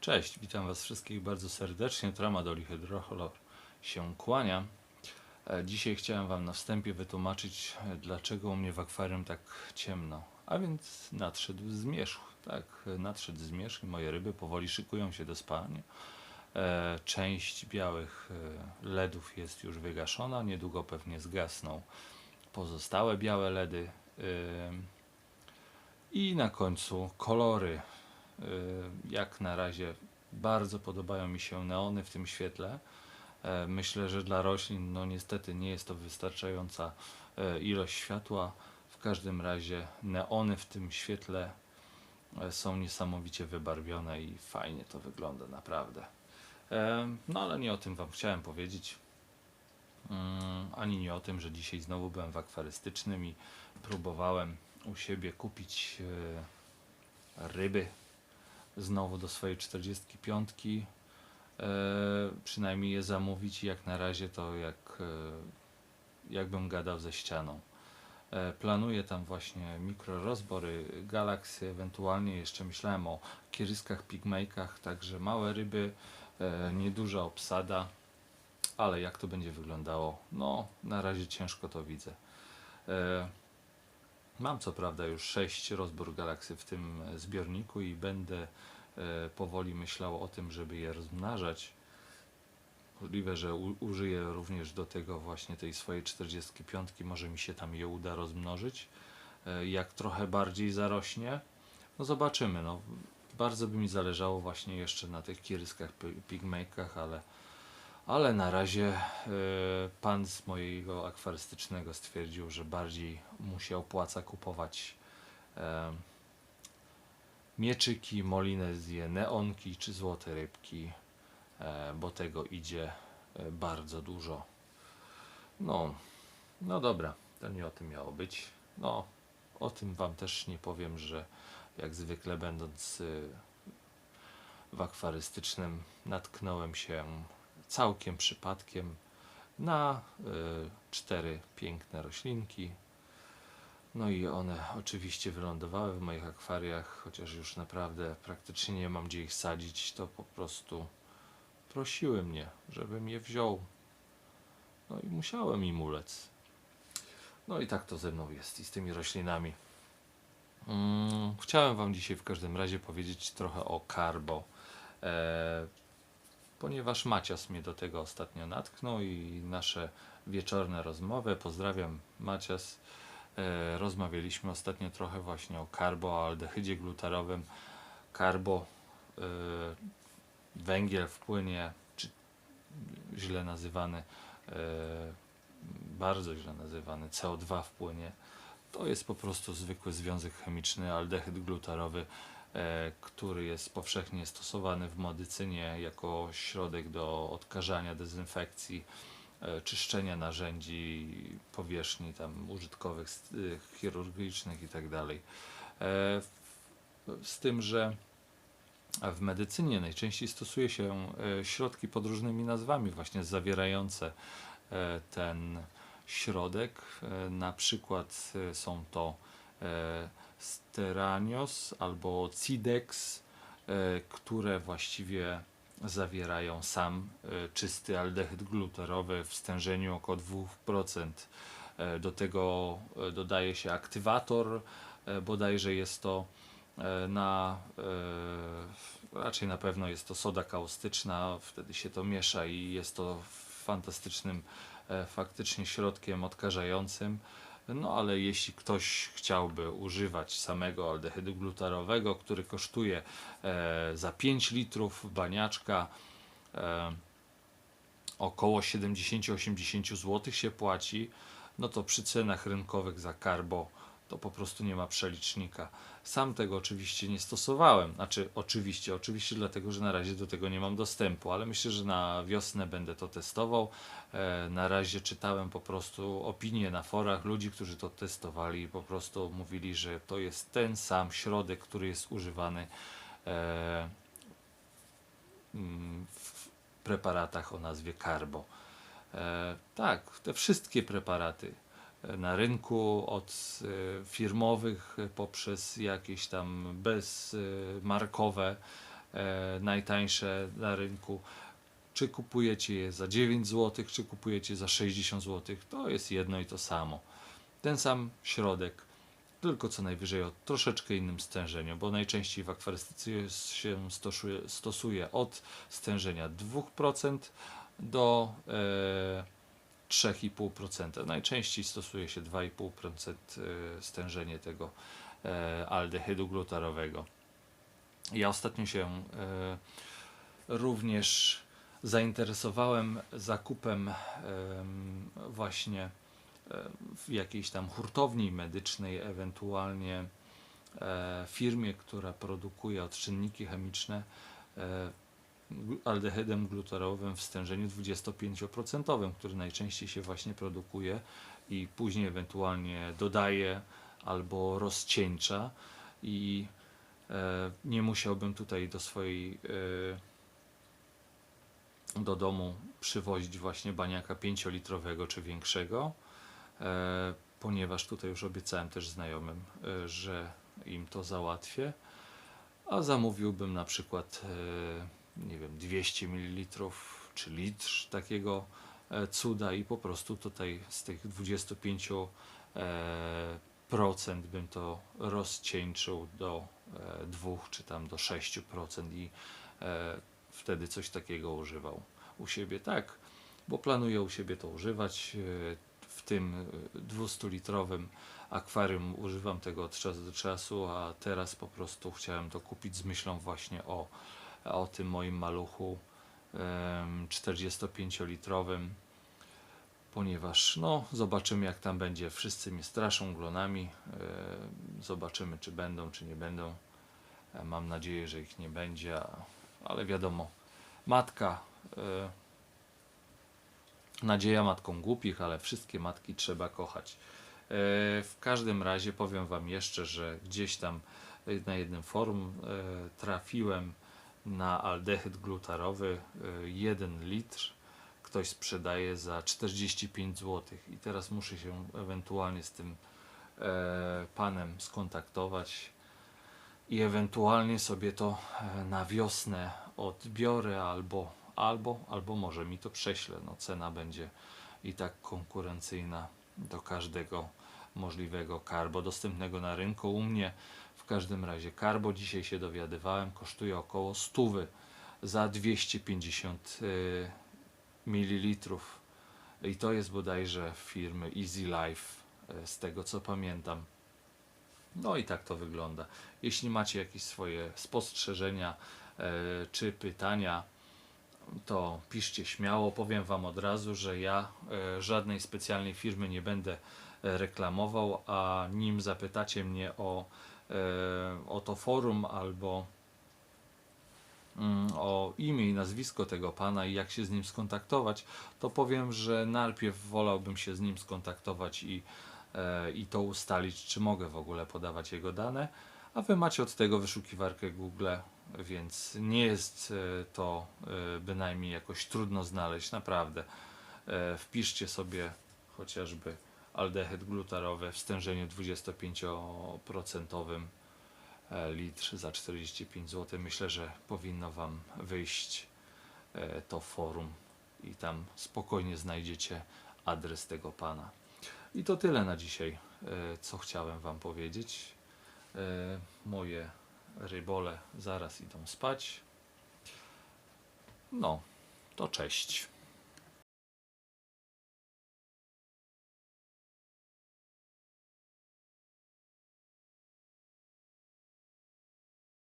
Cześć, witam Was wszystkich bardzo serdecznie. Tramadol i hydrochlor się kłania. E, Dzisiaj chciałem Wam na wstępie wytłumaczyć, e, dlaczego u mnie w akwarium tak ciemno. A więc nadszedł zmierzch. Tak, e, nadszedł zmierzch i moje ryby powoli szykują się do spania. Część białych LEDów jest już wygaszona, niedługo pewnie zgasną pozostałe białe LEDy. I na końcu kolory. Y, Jak na razie bardzo podobają mi się neony w tym świetle. E, Myślę, że dla roślin, no niestety nie jest to wystarczająca e, ilość światła. W każdym razie neony w tym świetle e, są niesamowicie wybarwione i fajnie to wygląda naprawdę. No ale nie o tym Wam chciałem powiedzieć. Mm, Ani nie o tym, że dzisiaj znowu byłem w akwarystycznym i próbowałem u siebie kupić ryby znowu do swojej 45. E, przynajmniej je zamówić i jak na razie to jak e, jakbym gadał ze ścianą. E, planuję tam właśnie mikrorozbory galaksy, ewentualnie jeszcze myślałem o kieryskach, pigmejkach, także małe ryby, nieduża obsada, ale jak to będzie wyglądało, no na razie ciężko to widzę. Mam co prawda już 6 rozbór galaksy w tym e, zbiorniku i będę e, powoli myślał o tym, żeby je rozmnażać. Możliwe, że użyję również do tego właśnie tej swojej 45, może mi się tam je uda rozmnożyć. E, Jak trochę bardziej zarośnie, no zobaczymy. No, bardzo by mi zależało właśnie jeszcze na tych kiryskach, pi- pigmejkach, ale, ale na razie e, pan z mojego akwarystycznego stwierdził, że bardziej mu się opłaca kupować e, mieczyki, molinezje, neonki czy złote rybki, e, bo tego idzie bardzo dużo. No, no dobra, to nie o tym miało być. No, o tym Wam też nie powiem, że jak zwykle będąc w akwarystycznym natknąłem się całkiem przypadkiem na y, cztery piękne roślinki. No i one oczywiście wylądowały w moich akwariach, chociaż już naprawdę praktycznie nie mam gdzie ich sadzić, to po prostu prosiły mnie, żebym je wziął. No i musiałem im ulec. No i tak to ze mną jest i z tymi roślinami. Mm, chciałem Wam dzisiaj w każdym razie powiedzieć trochę o carbo, e, ponieważ Macias mnie do tego ostatnio natknął i nasze wieczorne rozmowy. Pozdrawiam Macias. E, rozmawialiśmy ostatnio trochę właśnie o carbo, o aldehydzie glutarowym. Carbo, e, węgiel w płynie, czy źle nazywany, e, bardzo źle nazywany CO2 w płynie. To jest po prostu zwykły związek chemiczny, aldehyd glutarowy, który jest powszechnie stosowany w medycynie jako środek do odkażania, dezynfekcji, e, czyszczenia narzędzi, powierzchni tam użytkowych, y, chirurgicznych itd. E, w- z tym, że w medycynie najczęściej stosuje się e, środki pod różnymi nazwami, właśnie zawierające e, ten środek. E, Na przykład e, są to e, steranios albo cidex, e, które właściwie zawierają sam e, czysty aldehyd glutarowy w stężeniu około 2%. E, Do tego dodaje się aktywator, bodajże jest to na raczej na pewno jest to soda kaustyczna, wtedy się to miesza i jest to fantastycznym faktycznie środkiem odkażającym. No ale jeśli ktoś chciałby używać samego aldehydu glutarowego, który kosztuje e, za 5 litrów baniaczka e, około 70-80 zł się płaci, no to przy cenach rynkowych za karbo to po prostu nie ma przelicznika. Sam tego oczywiście nie stosowałem, znaczy oczywiście, oczywiście dlatego, że na razie do tego nie mam dostępu, ale myślę, że na wiosnę będę to testował. E, na razie czytałem po prostu opinie na forach ludzi, którzy to testowali po prostu mówili, że to jest ten sam środek, który jest używany e, mm, w preparatach o nazwie Carbo. E, tak, te wszystkie preparaty na rynku, od e, firmowych e, poprzez jakieś tam bezmarkowe, e, najtańsze na rynku. Czy kupujecie je za 9 zł, czy kupujecie za 60 zł, to jest jedno i to samo. Ten sam środek, tylko co najwyżej o troszeczkę innym stężeniu, bo najczęściej w akwarystyce się stosuje, stosuje od stężenia 2% do e, 3,5%. Najczęściej stosuje się 2,5% e, stężenie tego e, aldehydu glutarowego. Ja ostatnio się e, również zainteresowałem zakupem em, właśnie w jakiejś tam hurtowni medycznej, ewentualnie firmie, która produkuje odczynniki chemiczne aldehydem glutarowym w stężeniu 25%, który najczęściej się właśnie produkuje i później ewentualnie dodaje albo rozcieńcza. I e, nie musiałbym tutaj do swojej e, do domu przywozić właśnie baniaka 5-litrowego czy większego, e, ponieważ tutaj już obiecałem też znajomym, e, że im to załatwię, a zamówiłbym na przykład e, nie wiem 200 ml czy litr takiego e, cuda i po prostu tutaj z tych 25 e, procent bym to rozcieńczył do e, 2 czy tam do 6 procent i e, wtedy coś takiego używał u siebie. Tak, bo planuję u siebie to używać. e, W tym 200-litrowym akwarium używam tego od czasu do czasu, a teraz po prostu chciałem to kupić z myślą właśnie o, o tym moim maluchu em, 45-litrowym, ponieważ no zobaczymy jak tam będzie. Wszyscy mnie straszą glonami. Zobaczymy czy będą, czy nie będą. E, Mam nadzieję, że ich nie będzie, ale wiadomo, matka. e, Nadzieja matką głupich, ale wszystkie matki trzeba kochać. E, W każdym razie powiem Wam jeszcze, że gdzieś tam na jednym forum trafiłem na aldehyd glutarowy 1 litr. Ktoś sprzedaje za 45 zł i teraz muszę się ewentualnie z tym e, panem skontaktować i ewentualnie sobie to e, na wiosnę odbiorę albo, albo, albo może mi to prześlę. No, cena będzie i tak konkurencyjna do każdego możliwego karbo dostępnego na rynku. U mnie każdym razie karbo dzisiaj się dowiadywałem kosztuje około 100 za 250 y, ml i to jest bodajże firmy Easy Life y, z tego co pamiętam. No i tak to wygląda. Jeśli macie jakieś swoje spostrzeżenia e, czy pytania, to piszcie śmiało. Powiem Wam od razu, że ja e, żadnej specjalnej firmy nie będę e, reklamował, a nim zapytacie mnie o, e, o to forum albo mm, o imię i nazwisko tego pana i jak się z nim skontaktować, to powiem, że najpierw wolałbym się z nim skontaktować i, e, i to ustalić, czy mogę w ogóle podawać jego dane. A wy macie od tego wyszukiwarkę Google, więc nie jest e, to e, bynajmniej jakoś trudno znaleźć, naprawdę. E, Wpiszcie sobie chociażby aldehyd glutarowy w stężeniu 25% e, litr za 45 zł. Myślę, że powinno Wam wyjść e, to forum i tam spokojnie znajdziecie adres tego pana. I to tyle na dzisiaj, e, co chciałem Wam powiedzieć. Moje rybole zaraz idą spać. No, to cześć.